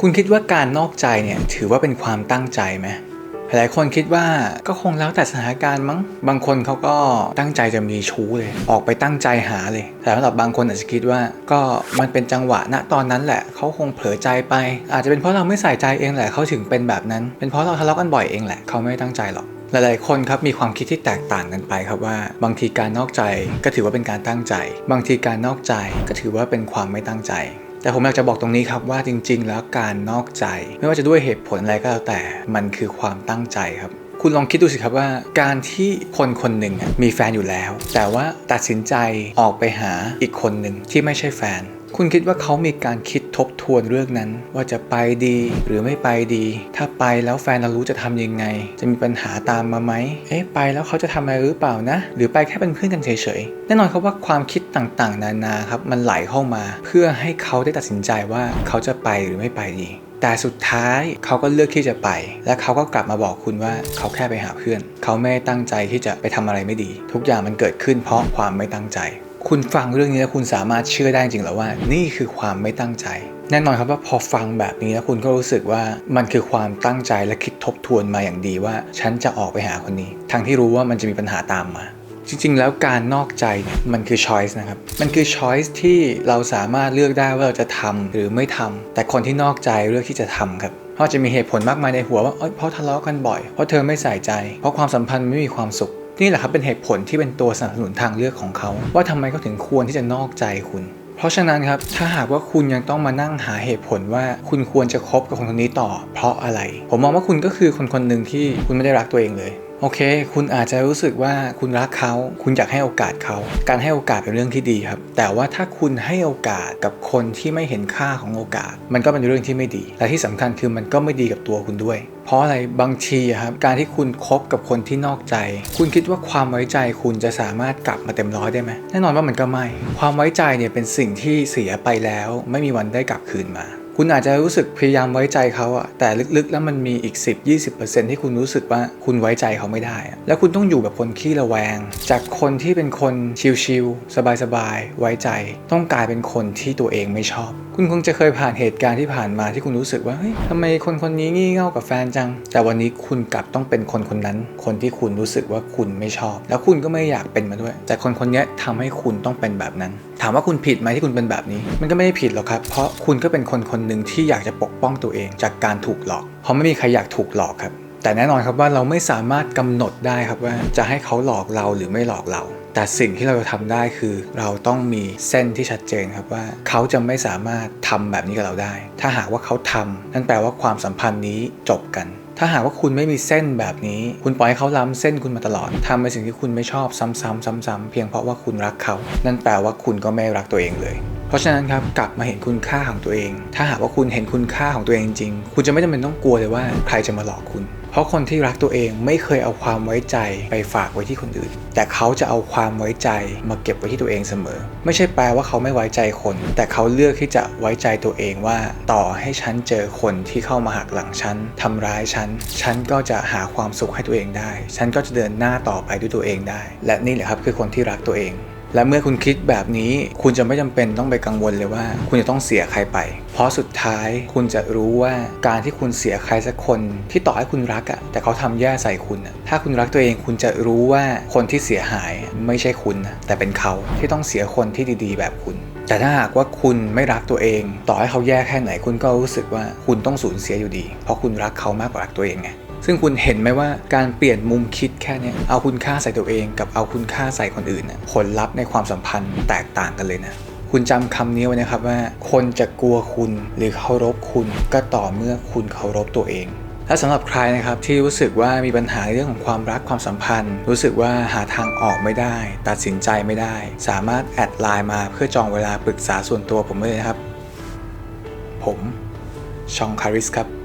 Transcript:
คุณคิดว่าการนอกใจเนี่ยถือว่าเป็นความตั้งใจไหมหลายคนคิดว่าก็คงแล้วแต่สถานการณ์มั้ง บางคนเขาก็ตั้งใจจะมีชู้เลย ออกไปตั้งใจหาเลย แต่สำหรับบางคนอาจจะคิดว่าก็มันเป็นจังหวะณตอนนั้นแหละ เขาคงเผลอใจไป อาจจะเป็นเพราะเราไม่ใส่ใจเองแหละเขาถึงเป็นแบบนั้น เป็นเพราะเราทะเลาะกันบ่อยเองแหละเขาไม่ตั้งใจหรอกหลายๆคนครับมีความคิดที่แตกต่างกันไปครับว่า บางทีการนอกใจก็ถือว่าเป็นการตั้งใจ บางทีการนอกใจก็ถือว่าเป็นความไม่ตั้งใจ แต่ผมอยากจะบอกตรงนี้ครับว่าจริง ๆ แล้วการนอกใจ ไม่ว่าจะด้วยเหตุผลอะไรก็แล้วแต่ มันคือความตั้งใจครับ คุณลองคิดดูสิครับว่า การที่คนคนหนึ่งมีแฟนอยู่แล้ว แต่ว่าตัดสินใจออกไปหาอีกคนหนึ่งที่ไม่ใช่แฟน คุณคิดว่าเขามีการคิด ทบทวนเรื่องนั้น ว่าจะไปดีหรือไม่ไปดี ถ้าไปแล้วแฟนเรารู้จะทำยังไง จะมีปัญหาตามมาไหมเอ๊ะไปแล้วเขาจะทำอะไรหรือเปล่านะ หรือไปแค่เป็นเพื่อนกันเฉยๆแน่นอนครับว่าความคิดต่างๆ นานาครับมันไหลเข้ามา เพื่อให้เขาได้ตัดสินใจว่าเขาจะไปหรือไม่ไปดีแต่สุดท้ายเขาก็เลือกที่จะไป และเขาก็กลับมาบอกคุณว่าเขาแค่ไปหาเพื่อน เขาไม่ตั้งใจที่จะไปทำอะไรไม่ดี ทุกอย่างมันเกิดขึ้นเพราะความไม่ตั้งใจ คุณฟังเรื่องนี้แล้วคุณสามารถเชื่อได้จริงหรือว่า นี่คือความไม่ตั้งใจ แน่นอนครับว่าพอฟังแบบนี้แล้วคุณก็รู้สึกว่ามันคือความตั้งใจและคิดทบทวนมาอย่างดีว่า ฉันจะออกไปหาคนนี้ ทั้งที่รู้ว่ามันจะมีปัญหาตามมาจริงๆ แล้วการนอกใจเนี่ยมันคือ choice นะครับ มันคือ choice ที่เราสามารถเลือกได้ว่าเราจะทำหรือไม่ทำแต่คนที่นอกใจเลือกที่จะทำครับเพราะจะมีเหตุผลมากมายในหัวว่าเพราะทะเลาะกันบ่อย เพราะเธอไม่ใส่ใจ เพราะความสัมพันธ์ไม่มีความสุข นี่แหละครับเป็นเหตุผลที่เป็นตัวสนับสนุนทางเลือกของเขา ว่าทำไมเขาถึงควรที่จะนอกใจคุณเพราะฉะนั้นครับ ถ้าหากว่าคุณยังต้องมานั่งหาเหตุผลว่าคุณควรจะคบกับคนคนนี้ต่อ เพราะอะไร ผมมองว่าคุณก็คือคนคนหนึ่งที่คุณไม่ได้รักตัวเองเลย โอเค คุณอาจจะรู้สึกว่าคุณรักเขา คุณอยากให้โอกาสเขา การให้โอกาสเป็นเรื่องที่ดีครับ แต่ว่าถ้าคุณให้โอกาสกับคนที่ไม่เห็นค่าของโอกาส มันก็เป็นเรื่องที่ไม่ดี และที่สำคัญคือมันก็ไม่ดีกับตัวคุณด้วย เพราะอะไรบางทีอะครับการที่คุณคบกับคนที่นอกใจ คุณคิดว่าความไว้ใจคุณจะสามารถกลับมาเต็มร้อยได้ไหมแน่นอนว่ามันก็ไม่ ความไว้ใจเนี่ยเป็นสิ่งที่เสียไปแล้ว ไม่มีวันได้กลับคืนมาคุณอาจจะรู้สึกพยายามไว้ใจเขาอะแต่ลึกๆ แล้วมันมีอีก 10-20%ที่คุณรู้สึกว่าคุณไว้ใจเขาไม่ได้ แล้วคุณต้องอยู่กับคนขี้ระแวง จากคนที่เป็นคนชิลๆสบายๆ ไว้ใจ ต้องกลายเป็นคนที่ตัวเองไม่ชอบ คุณคงจะเคยผ่านเหตุการณ์ที่ผ่านมาที่คุณรู้สึกว่าเฮ้ยทำไมคนคนนี้งี่เง่ากับแฟนจัง แต่วันนี้คุณกลับต้องเป็นคนคนนั้น คนที่คุณรู้สึกว่าคุณไม่ชอบ แล้วคุณก็ไม่อยากเป็นมาด้วย แต่คนคนนี้ทำให้คุณต้องเป็นแบบนั้น ถามว่าคุณผิดไหมที่คุณเป็นแบบนี้ มันก็ไม่ได้ผิดหรอกครับ เพราะคุณก็เป็นคนคนหนึ่งที่อยากจะปกป้องตัวเอง จากการถูกหลอก เพราะไม่มีใครอยากถูกหลอกครับแต่แน่นอนครับว่าเราไม่สามารถกำหนดได้ครับว่าจะให้เขาหลอกเราหรือไม่หลอกเรา แต่สิ่งที่เราจะทำได้คือเราต้องมีเส้นที่ชัดเจนครับว่าเขาจะไม่สามารถทำแบบนี้กับเราได้ ถ้าหากว่าเขาทำนั่นแปลว่าความสัมพันธ์นี้จบกันถ้าหากว่าคุณไม่มีเส้นแบบนี้ คุณปล่อยให้เขาล้ำเส้นคุณมาตลอดทำในสิ่งที่คุณไม่ชอบซ้ำๆซ้ำๆเพียงเพราะว่าคุณรักเขา นั่นแปลว่าคุณก็ไม่รักตัวเองเลย เพราะฉะนั้นครับกลับมาเห็นคุณค่าของตัวเอง ถ้าหากว่าคุณเห็นคุณค่าของตัวเองจริง คุณจะไม่จำเป็นต้องกลัวเลยว่าใครจะมาหลอกคุณ เพราะคนที่รักตัวเองไม่เคยเอาความไว้ใจไปฝากไว้ที่คนอื่น แต่เขาจะเอาความไว้ใจมาเก็บไว้ที่ตัวเองเสมอ ไม่ใช่แปลว่าเขาไม่ไว้ใจคน แต่เขาเลือกที่จะไว้ใจตัวเองว่า ต่อให้ฉันเจอคนที่เข้ามาหักหลังฉันทำร้ายฉัน ฉันก็จะหาความสุขให้ตัวเองได้ ฉันก็จะเดินหน้าต่อไปด้วยตัวเองได้ และนี่แหละครับคือคนที่รักตัวเอง และเมื่อคุณคิดแบบนี้คุณจะไม่จำเป็นต้องไปกังวลเลยว่า คุณจะต้องเสียใครไป เพราะสุดท้ายคุณจะรู้ว่าการที่คุณเสียใครสักคนที่ต่อให้คุณรักอะแต่เขาทำแย่ใส่คุณอะถ้าคุณรักตัวเองคุณจะรู้ว่าคนที่เสียหายไม่ใช่คุณนะแต่เป็นเขาที่ต้องเสียคนที่ดีๆ แบบคุณแต่ถ้าหากว่าคุณไม่รักตัวเอง ต่อให้เขาแย่แค่ไหนคุณก็รู้สึกว่าคุณต้องสูญเสียอยู่ดี เพราะคุณรักเขามากกว่ารักตัวเองไง ซึ่งคุณเห็นไหมว่าการเปลี่ยนมุมคิดแค่นี้เอาคุณค่าใส่ตัวเองกับเอาคุณค่าใส่คนอื่นนะผลลัพธ์ในความสัมพันธ์แตกต่างกันเลยนะคุณจำคำนี้ไว้นะครับว่า คนจะกลัวคุณหรือเคารพคุณก็ต่อเมื่อคุณเคารพตัวเองและสำหรับใครนะครับที่รู้สึกว่ามีปัญหาเรื่องของความรักความสัมพันธ์ รู้สึกว่าหาทางออกไม่ได้ ตัดสินใจไม่ได้ สามารถแอดไลน์มาเพื่อจองเวลาปรึกษาส่วนตัวผมได้เลยนะครับ ผมชองคาริสครับ